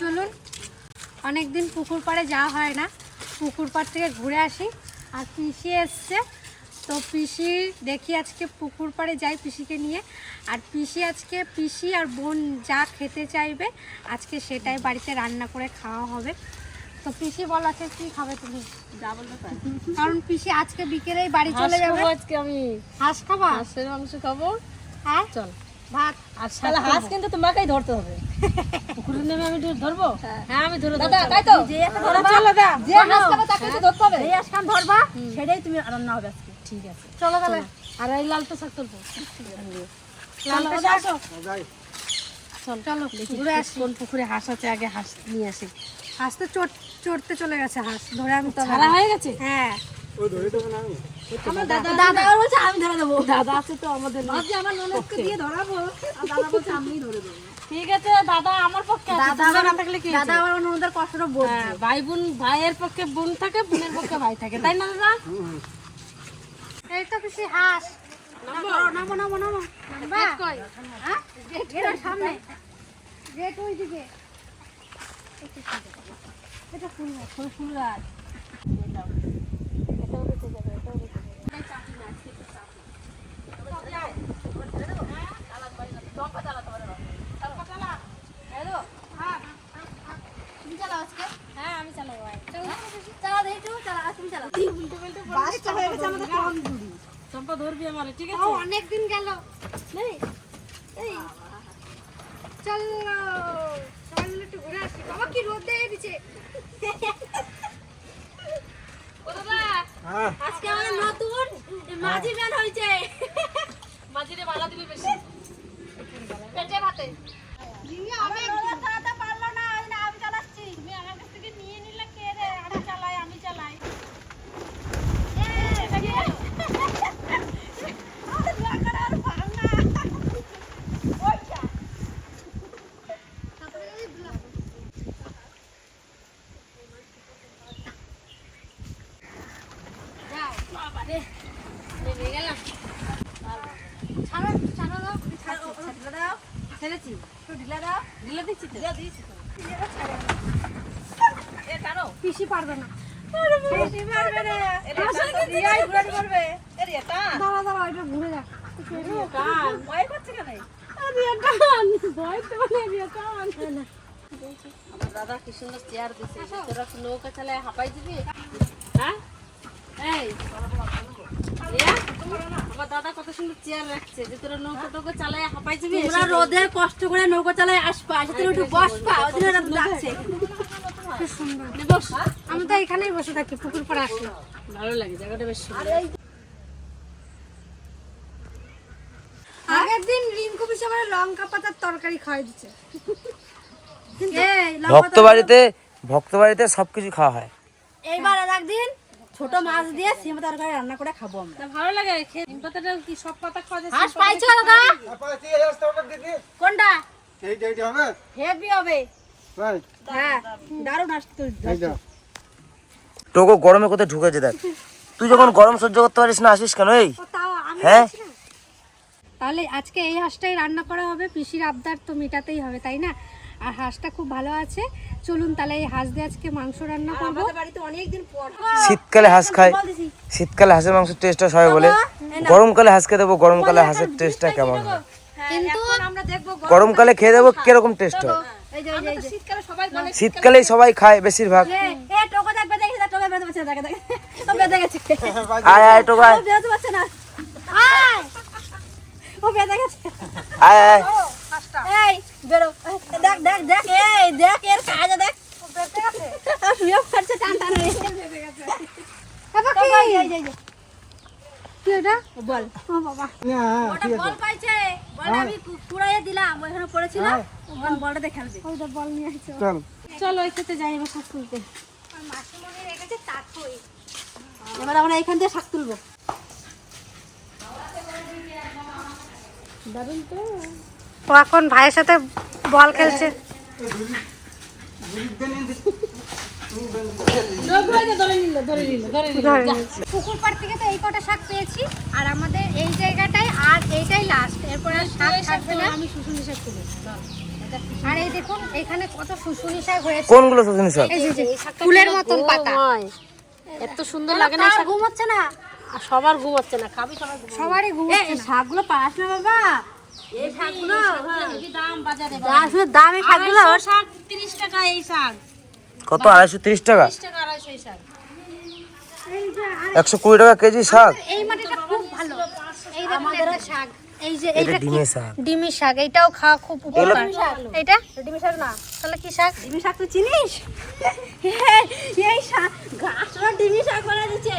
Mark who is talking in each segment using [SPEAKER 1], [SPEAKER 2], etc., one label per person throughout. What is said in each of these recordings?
[SPEAKER 1] চলুন অনেকদিন পুকুর পাড়ে যাওয়া হয় না। পুকুর পাড় থেকে ঘুরে আসি। আর পিসি এসছে। তো পিসি দেখি আজকে পুকুর পাড়ে যাই পিসিকে নিয়ে। আর পিসি আজকে পিসি আর বোন যা খেতে চাইবে আজকে সেটাই বাড়িতে রান্না করে খাওয়া হবে। তো পিসি বল আছে কি খাবে তুমি?
[SPEAKER 2] যা বলবে।
[SPEAKER 1] কারণ পিসি আজকে বিকেলেই বাড়ি চলে যাবে।
[SPEAKER 2] আজকে আমি।
[SPEAKER 1] হাঁস খাবা?
[SPEAKER 2] হাঁসের মাংস খাব।
[SPEAKER 1] হ্যাঁ
[SPEAKER 2] চল।
[SPEAKER 1] ভাত?
[SPEAKER 2] আর শালা হাঁস কিন্তু তোমাকেই ধরতে হবে। পুকুরে নেমে আমি ধরবো? হ্যাঁ। আমি ধরে দাদা তাই তো? চল দাদা।
[SPEAKER 1] যে হাঁস খাবে তাকে তো ধরতে হবে।
[SPEAKER 2] এই আজকাল ধরবা সেটাই তুমি রান্না হবে আজকে। ঠিক আছে।
[SPEAKER 1] চলো তাহলে
[SPEAKER 2] আর এই লাল তো শাক তুলবো।
[SPEAKER 1] লাল
[SPEAKER 2] চলো,
[SPEAKER 1] শাক।
[SPEAKER 2] আসো। চল
[SPEAKER 1] চলো ঘুরে আসি।
[SPEAKER 2] কোন পুকুরে হাঁস আছে আগে হাঁস নিয়ে আসি।
[SPEAKER 1] হাঁস তো চড়- চড়তে চলে গেছে হাঁস। ধরে আমি তো
[SPEAKER 2] ছাড়া হয়ে গেছে?
[SPEAKER 1] হ্যাঁ।
[SPEAKER 2] আমার দাদা
[SPEAKER 1] দাদা বলছে আমি ধরে দেবো।
[SPEAKER 2] দাদা আছে তো আমাদের
[SPEAKER 1] আমার ননদকে দিয়ে ধরাবো। আর দাদা বলছে আমি ধরে দেবো।
[SPEAKER 2] ঠিক আছে দাদা আমার পক্ষে
[SPEAKER 1] দাদা
[SPEAKER 2] না থাকলে কি
[SPEAKER 1] দাদা আমার ননদের কষ্টটা বোঝে।
[SPEAKER 2] হ্যাঁ, ভাই বোন ভাইয়ের পক্ষে বোন থাকে বোনের পক্ষে ভাই থাকে তাই না দাদা?
[SPEAKER 1] এই তো কিছু হাঁস। নামো নামো নামো নামো
[SPEAKER 2] কই?
[SPEAKER 1] হ্যাঁ? সামনে। গেট ওই দিকে। এটা ফুল
[SPEAKER 2] ফুল ফুল গাছ
[SPEAKER 1] তুমি চালাও আজকে
[SPEAKER 2] হ্যাঁ আমি চালাই ভাই
[SPEAKER 1] চালাও দেখি তো চালাও তুমি চালাও বাসটা হয়ে গেছে আমাদের কম দূরি
[SPEAKER 2] চম্পা ধরবি আমার ঠিক আছে?
[SPEAKER 1] অনেক দিন গেল। নেই এই। চলো সবাই মিলে একটু ঘুরে আসি। বাবা কি রোদ দিয়ে দিচ্ছে
[SPEAKER 2] ও দাদা
[SPEAKER 1] আজকে আমাদের নতুন মাঝি ম্যান হয়েছে।
[SPEAKER 2] মাঝিরে বালা দিবি বেশি।
[SPEAKER 1] পেটে ভাতে আমি রোদে চালাতে পারল না ওই জন্য আমি চালাচ্ছি
[SPEAKER 2] তুমি আমার কাছ থেকে নিয়ে নিলে কে রে আমি চালাই আমি চালাই
[SPEAKER 1] আমাদের দরকার আর পার না ওইটা
[SPEAKER 2] নেমে গেলাম
[SPEAKER 1] ছাড়ো ছাড়ো দাও ছাড়ো
[SPEAKER 2] ঢিলা দাও ছেড়েছি।
[SPEAKER 1] ঢিলা দাও।
[SPEAKER 2] ঢিলা দিচ্ছি ঢিলা দিয়েছি
[SPEAKER 1] পিসি পারবে না।
[SPEAKER 2] দাদা কি সুন্দর চেয়ার দিছে। তোরা নৌকা চালায় হাঁপাই দিবি। হ্যাঁ? এই। আমার দাদা কত সুন্দর চেয়ার রাখছে যে তোরা নৌকা টোকা চালায় হাঁপাই দিবি
[SPEAKER 1] তোমরা রোদে কষ্ট করে নৌকা চালায় আসবা আসে তুমি একটু বসবা ওই ডাকছে খুব সুন্দর।
[SPEAKER 2] নে বস।
[SPEAKER 1] আমি তো এখানেই বসে থাকি পুকুর পাড়ে আসলে।
[SPEAKER 2] ভালো লাগে জায়গাটা বেশ
[SPEAKER 1] আগের দিন রিঙ্কু পিসে আমার লঙ্কা পাতার তরকারি খাওয়াই দিচ্ছে
[SPEAKER 3] ভক্ত বাড়িতে ভক্ত বাড়িতে সবকিছু খাওয়া হয়।
[SPEAKER 1] এইবার আর একদিন ছোট মাছ দিয়ে সিম তরকারি রান্না করে খাব আমরা।
[SPEAKER 2] ভালো লাগে পাতাটা কি সব পাতা খাওয়া যায়
[SPEAKER 1] হাঁস পাইছো দাদা? কোনটা? হেভি হবে। হ্যাঁ দারুণ হাঁস তো
[SPEAKER 3] টোকো গরমে কোথায় ঢুকেছে দেখ। তুই যখন গরম সহ্য করতে পারিস না আসিস কেন এই?
[SPEAKER 1] তাও
[SPEAKER 3] হ্যাঁ?
[SPEAKER 1] তাহলে আজকে এই হাঁসটাই রান্না করা হবে পিসির আবদার তো মেটাতেই হবে তাই না? আর হাঁসটা খুব ভালো আছে। চলুন তাহলে এই হাঁস দিয়ে আজকে মাংস রান্না করব।
[SPEAKER 2] আমাদের বাড়িতে অনেকদিন পর।
[SPEAKER 3] শীতকালে হাঁস খায় শীতকালে হাঁসের মাংসের টেস্টটা সবাই বলে। গরমকালে হাঁস খেয়ে দেবো গরমকালে হাঁসের টেস্টটা কেমন হয়?
[SPEAKER 1] কিন্তু
[SPEAKER 2] আমরা দেখব
[SPEAKER 3] গরমকালে খেয়ে দেবো কীরকম টেস্ট হয় শীতকালেই সবাই খায় বেশিরভাগ। আয় আয় টোকো। আয়।
[SPEAKER 1] আয় বেরো। দেখ দেখ দেখ এই দেখ এর কাজে দেখ। ও বেঁধে গেছে আর শুয়ে পড়ছে টান। টান হয়ে বেঁধে গেছে বাবা কি এই এই এই কি এটা? বল। বাবা। ওটা বল পাইছে। বল আমি কুড়াইয়ে দিলাম ওখানে পড়েছিল। ওখানে বলটা দেখে খেলবে ওইটা বল নিয়ে আসছে।
[SPEAKER 2] চলো। ওই খেতে যাই এবার শাক তুলতে।
[SPEAKER 1] আর মাসিমণি রেখেছে তাকই এবার আমরা এখান থেকে শাক তুলবো। ও এখন ভাইয়ের সাথে বল খেলছে।
[SPEAKER 2] ধরে নিল। ধরে নিল ধরে নিল
[SPEAKER 1] পুকুর পাড় থেকে তো এই কটা শাক পেয়েছি আর আমাদের এই জায়গাটাই আর এইটাই লাস্ট এরপর আর শাক থাকবে না।
[SPEAKER 2] আমি শুশুনি শাক তুলি।
[SPEAKER 1] আর এই দেখুন এখানে কত শুশুনি শাক হয়েছে।
[SPEAKER 3] কোনগুলো শুধু শাক?
[SPEAKER 1] এই যে, যে ফুলের মতন পাতা।
[SPEAKER 4] এত সুন্দর লাগে না শাক?
[SPEAKER 1] ঘুম হচ্ছে না?
[SPEAKER 4] আর সবার ঘুম হচ্ছে না খাবি সবার ঘুম।
[SPEAKER 1] সবারই ঘুম হচ্ছে।
[SPEAKER 4] শাকগুলো পাস না বাবা? এই শাকগুলো দাম বাজারে
[SPEAKER 1] দাম এই শাকগুলো
[SPEAKER 4] শাক তিরিশ টাকা এই শাক।
[SPEAKER 3] কত? আড়াইশো তিরিশ টাকা?
[SPEAKER 4] টাকা এই শাক।
[SPEAKER 3] কেজি শাক।
[SPEAKER 1] এই মাটিটা খুব ভালো। এই দেখুন শাক। এই যে
[SPEAKER 3] এটা ডিমের শাক।
[SPEAKER 1] ডিমি শাক এইটাও খাওয়া খুব উপকার। এইটা? ডিমি শাক না। তাহলে কি শাক?
[SPEAKER 4] ডিমি শাক তো চিনিস? এই শাক গাছটা ডিমি শাক করে দিচ্ছে।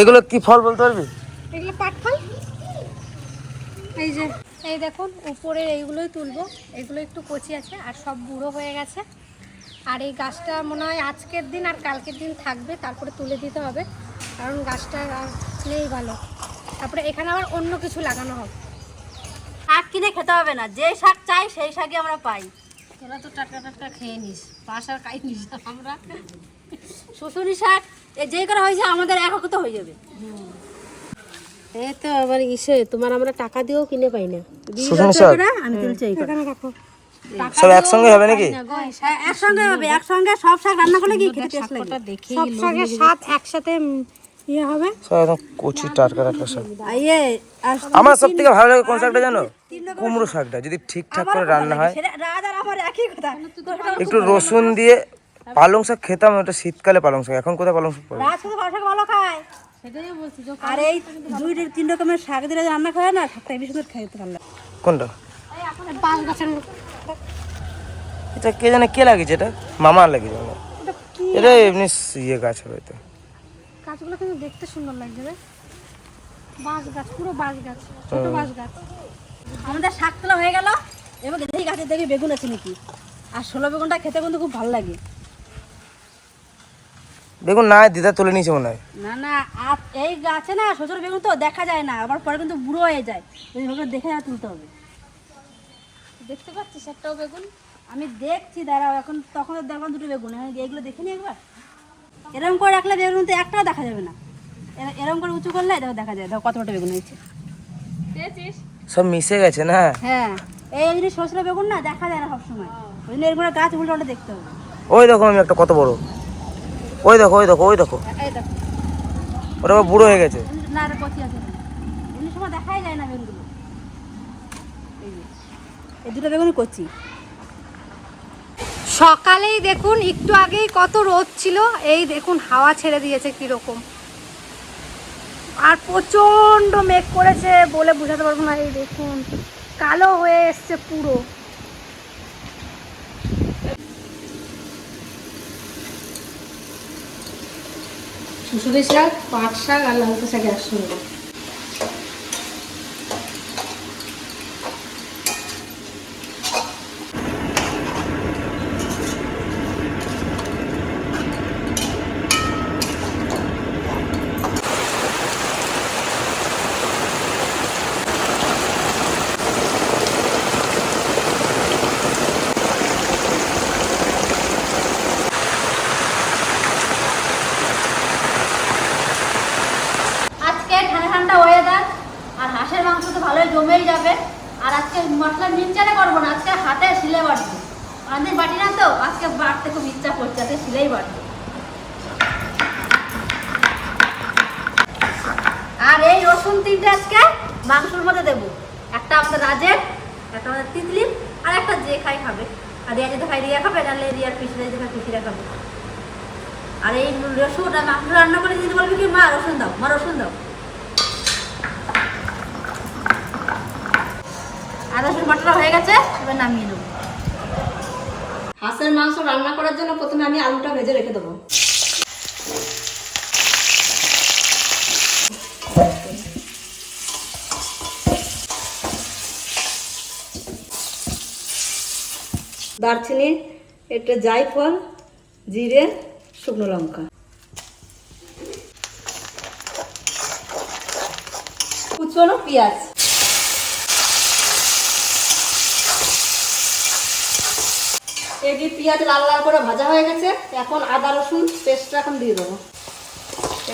[SPEAKER 3] এগুলো কি ফল বলতে পারবি?
[SPEAKER 1] এগুলো পাট ফল এই যে এই দেখুন উপরে এইগুলোই তুলবো। এগুলো একটু কচি আছে আর সব বুড়ো হয়ে গেছে। আর এই গাছটা মনে হয় আজকের দিন আর কালকের দিন থাকবে তারপরে তুলে দিতে হবে। কারণ গাছটা নেই ভালো। তারপরে এখানে আবার অন্য কিছু লাগানো হবে।
[SPEAKER 4] শাক কিনে খেতে হবে না যে শাক চাই সেই শাকই আমরা পাই। তোরা তো টাটকা টাটকা খেয়ে নিস পাশ আর খাই নিস আমরা। শুশুনি শাক যে করা হয়েছে আমাদের একত্র হয়ে যাবে। এই তো আবার ইসে তোমার আমরা টাকা দিয়েও কিনে পাই না। আমি তুলছি
[SPEAKER 3] সব একসঙ্গে হবে নাকি?
[SPEAKER 4] একসঙ্গে হবে একসঙ্গে সব শাক রান্না করলে কি খেতে টেস্ট লাগে?
[SPEAKER 1] সব শাকের সাথ একসাথে ইয়ে হবে।
[SPEAKER 3] সব একদম কচি টাটকা টাটকা শাক। আমার সব থেকে ভালো লাগে কোন শাকটা জানো? কুমড়ো শাকটা যদি ঠিকঠাক করে রান্না হয়। একটু রসুন দিয়ে পালং শাক খেতাম ওটা শীতকালে পালং শাক এখন কোথায় পালং শাক
[SPEAKER 4] শুধু ভালো শাক ভালো খায়। আর এই দুই তিন রকমের শাক দিলে রান্না করে না শাকটা বেশি সুন্দর খাইতে ভালো লাগে
[SPEAKER 3] কোনটা?
[SPEAKER 1] পাঁচ গাছের
[SPEAKER 3] এটা কে জানে কে লাগিয়েছে এটা মামা লাগিয়েছে।
[SPEAKER 1] এটা
[SPEAKER 3] এমনি ইয়ে গাছ হবে তো।
[SPEAKER 1] গাছগুলো কিন্তু দেখতে সুন্দর লাগছে রে। বাঁশ গাছ পুরো বাঁশ গাছ ছোট বাঁশ গাছ।
[SPEAKER 4] আমাদের শাক তোলা হয়ে গেল। এবার দেখি গাছে দেখি বেগুন আছে নাকি। আর ষোলো বেগুনটা খেতে কিন্তু খুব ভালো লাগে।
[SPEAKER 3] দেখুন না দিদা তুলে নিয়েছে মনে হয়।
[SPEAKER 4] না না আর এই গাছে না সজোর বেগুন তো দেখা যায় না আবার পরে কিন্তু বুড়ো হয়ে যায়। ওই ওইভাবে দেখে যা তুলতে হবে। দেখতে পাচ্ছিস একটাও বেগুন? আমি দেখছি দাঁড়াও এখন তখন দেখলাম দুটো বেগুন। এখন এগুলো দেখে নি একবার। এরকম করে রাখলে বেগুন তো একটাও দেখা যাবে না। এর- এরকম করে উঁচু করলে দেখো দেখা যায়। দেখো কত বড় বেগুন হয়েছে।
[SPEAKER 3] সব মিশে গেছে না?
[SPEAKER 4] হ্যাঁ এই জিনিস সজনে বেগুন না দেখা যায় না সবসময়। ওই জন্য এরকম গাছ উল্টো উল্টো দেখতে হবে।
[SPEAKER 3] ওই দেখো আমি একটা কত বড়। ওই দেখো ওই দেখো ওই দেখো। ওটা বুড়ো হয়ে গেছে।
[SPEAKER 4] না সময় দেখাই যায় না বেগুনগুলো। এই দুটো বেগুন কচি।
[SPEAKER 1] সকালেই দেখুন একটু আগেই কত রোদ ছিল এই দেখুন হাওয়া ছেড়ে দিয়েছে কীরকম। আর প্রচণ্ড মেঘ করেছে বলে বোঝাতে পারব না এই দেখুন কালো হয়ে এসছে পুরো।
[SPEAKER 4] শুশুরি শাক পাট শাক আর লঙ্কা শাক একসঙ্গে আজকে ঠান্ডা ঠান্ডা ওয়েদার আর হাঁসের মাংস তো ভালোই জমেই যাবে আর আজকে মশলা মিক্সচারে করব না আজকে হাতে শিলে বাটবো অনেকদিন বাটি না তো আজকে বাটতে খুব ইচ্ছা করছে আজকে শিলেই বাটবো আর এই রসুন তিনটে আজকে, মাংসের মধ্যে দেবো। একটা আমাদের রাজের, একটা আমাদের তিতলি আর একটা যে খাই খাবে। আর রিয়া যদি খাই রিয়া খাবে তাহলে রিয়ার পিসিরা যদি খাই পিসিরা খাবে। আর এই রসুন, আর মাংস রান্না করে যদি বলবি কি, মা, রসুন দাও, মা, রসুন দাও। আর রসুন বাটা হয়ে গেছে, এবার নামিয়ে নেব। হাঁসের মাংস রান্না করার জন্য প্রথমে আমি আলুটা ভেজে রেখে দেবো। দারচিনি, একটা জায়ফল, জিরে, শুকনো লঙ্কা। কুচনো পেঁয়াজ। এটি পেঁয়াজ লাল লাল করে ভাজা হয়ে গেছে, এখন আদা, রসুন পেস্টটা এখন দিয়ে দেবো।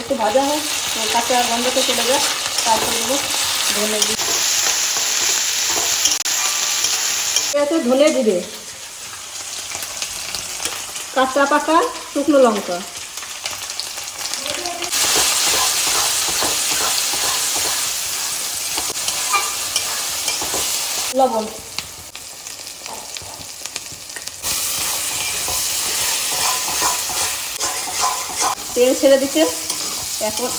[SPEAKER 4] একটু ভাজা হোক কাঁচা গন্ধটা চলে যায় তারপর দেবো ধনে দিই ধনে জিরে কাঁচা পাকা শুকনো লঙ্কা। লবণ। তেল ছেড়ে দিচ্ছে এখন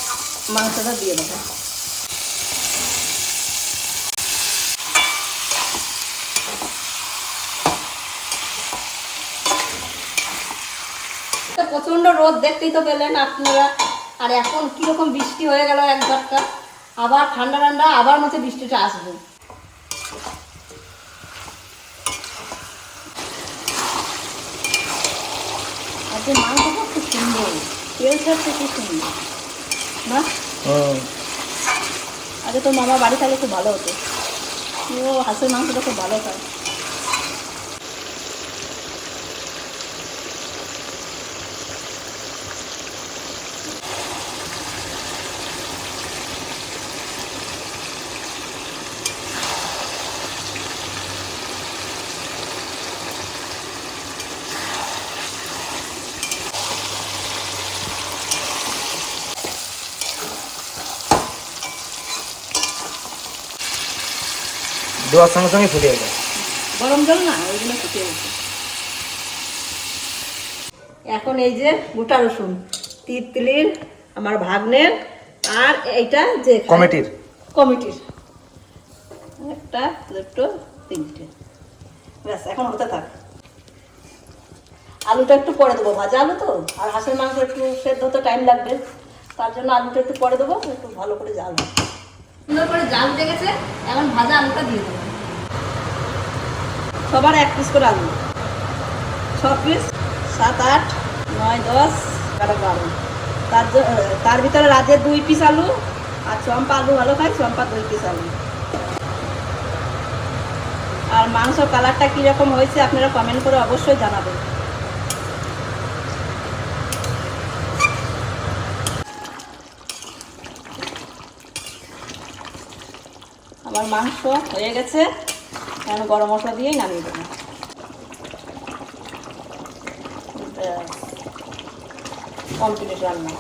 [SPEAKER 4] মাংসটা দিয়ে দেবো। প্রচণ্ড রোদ দেখতেই তো পেলেন আপনারা। আর এখন কীরকম বৃষ্টি হয়ে গেল এক ঝটকা আবার ঠান্ডা ঠান্ডা আবার মতো বৃষ্টিটা আসবে। আজকে মাংসটা খুব সুন্দর। তেল খুব সুন্দর না
[SPEAKER 3] হুম
[SPEAKER 4] আগে তোর মামা বাড়ি থাকলে খুব ভালো হতো। ও হাঁসের মাংসটা খুব ভালো খায়।
[SPEAKER 3] দেওয়ার সঙ্গে সঙ্গে ফুটে যাবে।
[SPEAKER 4] গরম জল না ওইগুলো ফুটিয়ে গেছে এখন এই যে গোটা রসুন তিতলির আমার ভাগ্নের আর এইটা যে
[SPEAKER 3] কমিটির।
[SPEAKER 4] কমিটির। একটা দুটো তিনটে। ব্যাস এখন হতে থাক। আলুটা একটু পরে দেবো ভাজা আলু তো আর হাঁসের মাংস একটু সেদ্ধ হতে টাইম লাগবে। তার জন্য আলুটা একটু পরে দেবো একটু ভালো করে জাল হবে। সুন্দর করে জাল উঠে গেছে, এখন ভাজা আলুটা দিয়ে দেবো। সবার এক পিস করে আলু। ছ পিস সাত, আট, নয়, দশ, এগারো, বারো। তার তার ভিতরে রাজের দুই পিস আলু, আর চম্পা আলু ভালো খায়, চম্পা দুই পিস আলু। আর মাংস কালারটা কীরকম হয়েছে আপনারা কমেন্ট করে অবশ্যই জানাবেন। আমার মাংস হয়ে গেছে। আমি গরম মশলা দিয়েই নামিয়ে দেবো। কমপ্লিট রান্না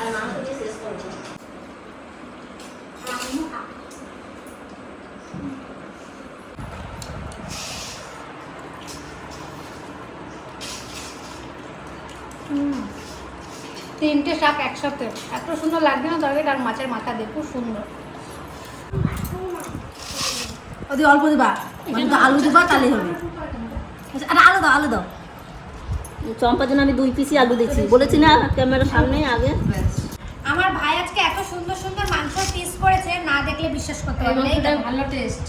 [SPEAKER 4] আর মাংস দিয়ে শেষ করব
[SPEAKER 1] তিনটে শাক একসাথে এত সুন্দর লাগবে না তরকারিটা আর মাছের মাথা দিয়ে খুব সুন্দর।
[SPEAKER 4] ওদি অল্প দিবা আলু দিবা তাহলে হবে। আচ্ছা, আরে আলু দাও আলু দাও। চম্পার জন্য আমি দুই পিসি আলু দিচ্ছি বলেছি না ক্যামেরার সামনে আগে।
[SPEAKER 1] আমার ভাই আজকে এত সুন্দর সুন্দর মাংস পিস করেছে না দেখলে বিশ্বাস করতে পারবে না। এই
[SPEAKER 4] ভালো টেস্ট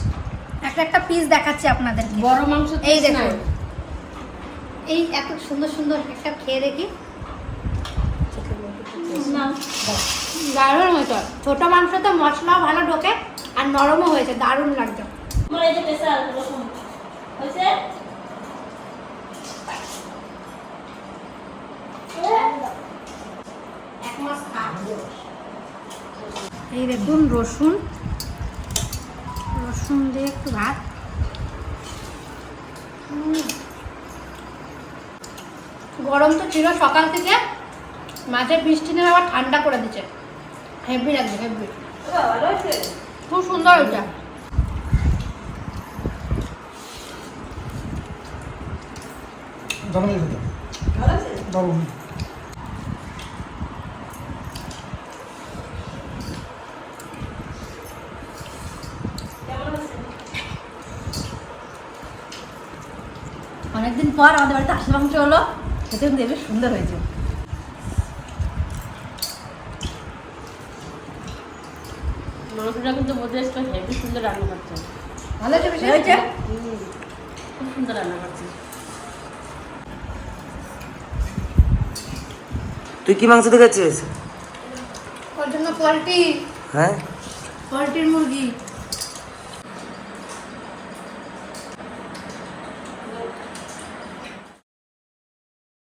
[SPEAKER 1] একটা একটা পিস দেখাচ্ছি আপনাদের
[SPEAKER 4] বড় মাংস
[SPEAKER 1] এই দেখুন এই এত সুন্দর সুন্দর একটা খেয়ে দেখি। দারুণ হয়েছে। ছোট মাংস তো মশলাও ভালো ঢোকে আর নরমও হয়েছে দারুণ লাগছে।
[SPEAKER 4] আমার এই যে স্পেশাল রকম হয়েছে?
[SPEAKER 1] এই দেখুন রসুন। রসুন দিয়ে একটু ভাত। গরম তো ছিল সকাল থেকে। মাঝে বৃষ্টি নেমে আবার ঠান্ডা করে দিচ্ছে। হেভি লাগছে হেভি খুব সুন্দর
[SPEAKER 4] হয়েছে
[SPEAKER 1] অনেকদিন পর আমাদের বাড়িতে হাঁসের মাংস হলো। খেতে কিন্তু বেশ সুন্দর হয়েছে।
[SPEAKER 4] মাংসটা কিন্তু বোঝা যাচ্ছে হেভি সুন্দর রান্না করছে।
[SPEAKER 1] ভালো হয়েছে বেশি? হয়েছে?
[SPEAKER 4] খুব সুন্দর রান্না করছে।
[SPEAKER 3] তুই কি মাংস দেখেছিস?
[SPEAKER 1] ওর জন্য পোলট্রি।
[SPEAKER 3] হ্যাঁ?
[SPEAKER 1] পোলট্রির মুরগি।